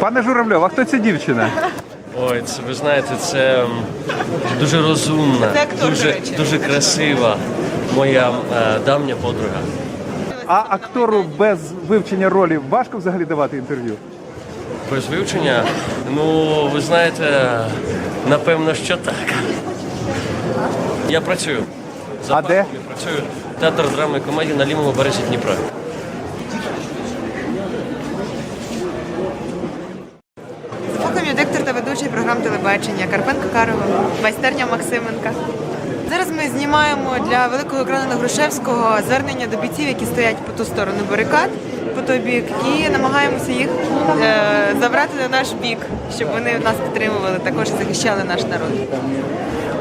Пане Журавльов, а хто ця дівчина? Ой, це ви знаєте, це дуже розумна, Це актор, дуже, дуже красива моя е, давня подруга. А актору без вивчення ролі важко взагалі давати інтерв'ю? Без вивчення, ну ви знаєте, напевно, що так. Я працюю. За А де? Я працюю театр драми і комедії на лівому березі Дніпра. Фахом я диктор та ведучий програм телебачення Карпенко Карова, майстерня Максименка. Зараз ми знімаємо для великого екрану на Грушевського звернення до бійців, які стоять по ту сторону барикад, по той бік, і намагаємося їх е, забрати на наш бік, щоб вони нас підтримували, також захищали наш народ.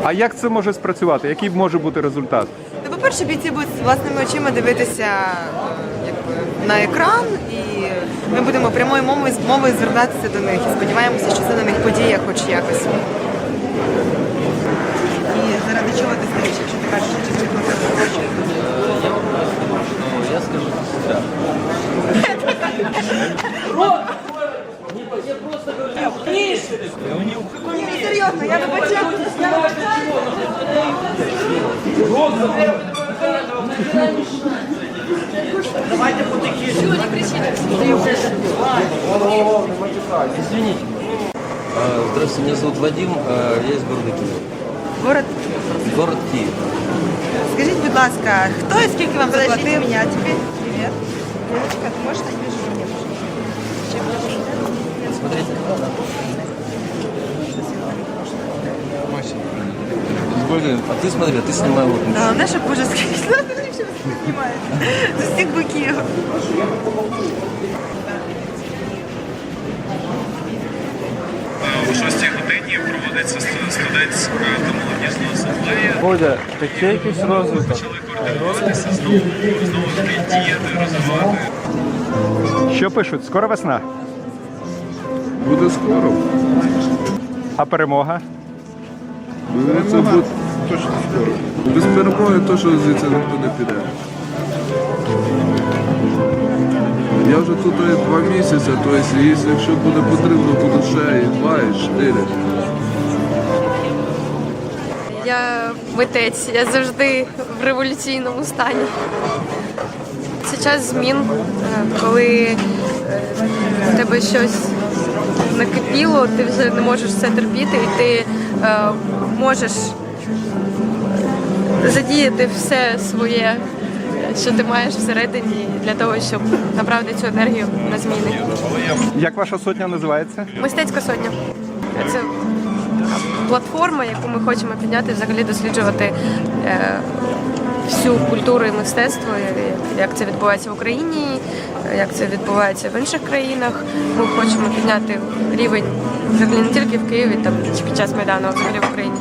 А як це може спрацювати? Який може бути результат? Ну, по-перше, бійці будуть власними очима дивитися е, якби, на екран, і ми будемо прямою мовою, мовою звертатися до них. І сподіваємося, що це на них подія хоч якось. І заради чого ти стоїш, якщо ти кажеш, що ти гроші? Я скажу так. Ні, серйозно, я вибачаю. А, Здравствуйте, меня зовут Вадим, а, я из города Киев. Город, Город Киев. скажіть, будь ласка, хто і скільки вам заплатив? Меня тебе. Привет. Девочка, ты можешь найти мне? Смотрите. А ты смотри, а ты снимай вот. Головне, щоб боже скрізь знімає. З усіх боків. Сту- студентська та молодіжна асамблея. Бодя, таке якийсь розвиток. Почали координуватися знову, знову таки діяти, розвивати. Що пишуть? Скоро весна, Буде скоро. а перемога? Ну, Це буде точно скоро. Без перемоги точно звідси ніхто не піде. Я вже тут є два місяці, тобто якщо якщо буде потрібно, буде ще і два, і чотири. Я митець, я завжди в революційному стані. Це час змін, е, коли е, в тебе щось накипіло, ти вже не можеш це терпіти, і ти е, можеш задіяти все своє, що ти маєш всередині для того, щоб направити цю енергію на зміни. Як ваша сотня називається? Мистецька сотня. Це платформа, яку ми хочемо підняти, взагалі досліджувати е, всю культуру і мистецтво, як це відбувається в Україні, як це відбувається в інших країнах. Ми хочемо підняти рівень взагалі не тільки в Києві, там під час Майдану, а взагалі в Україні.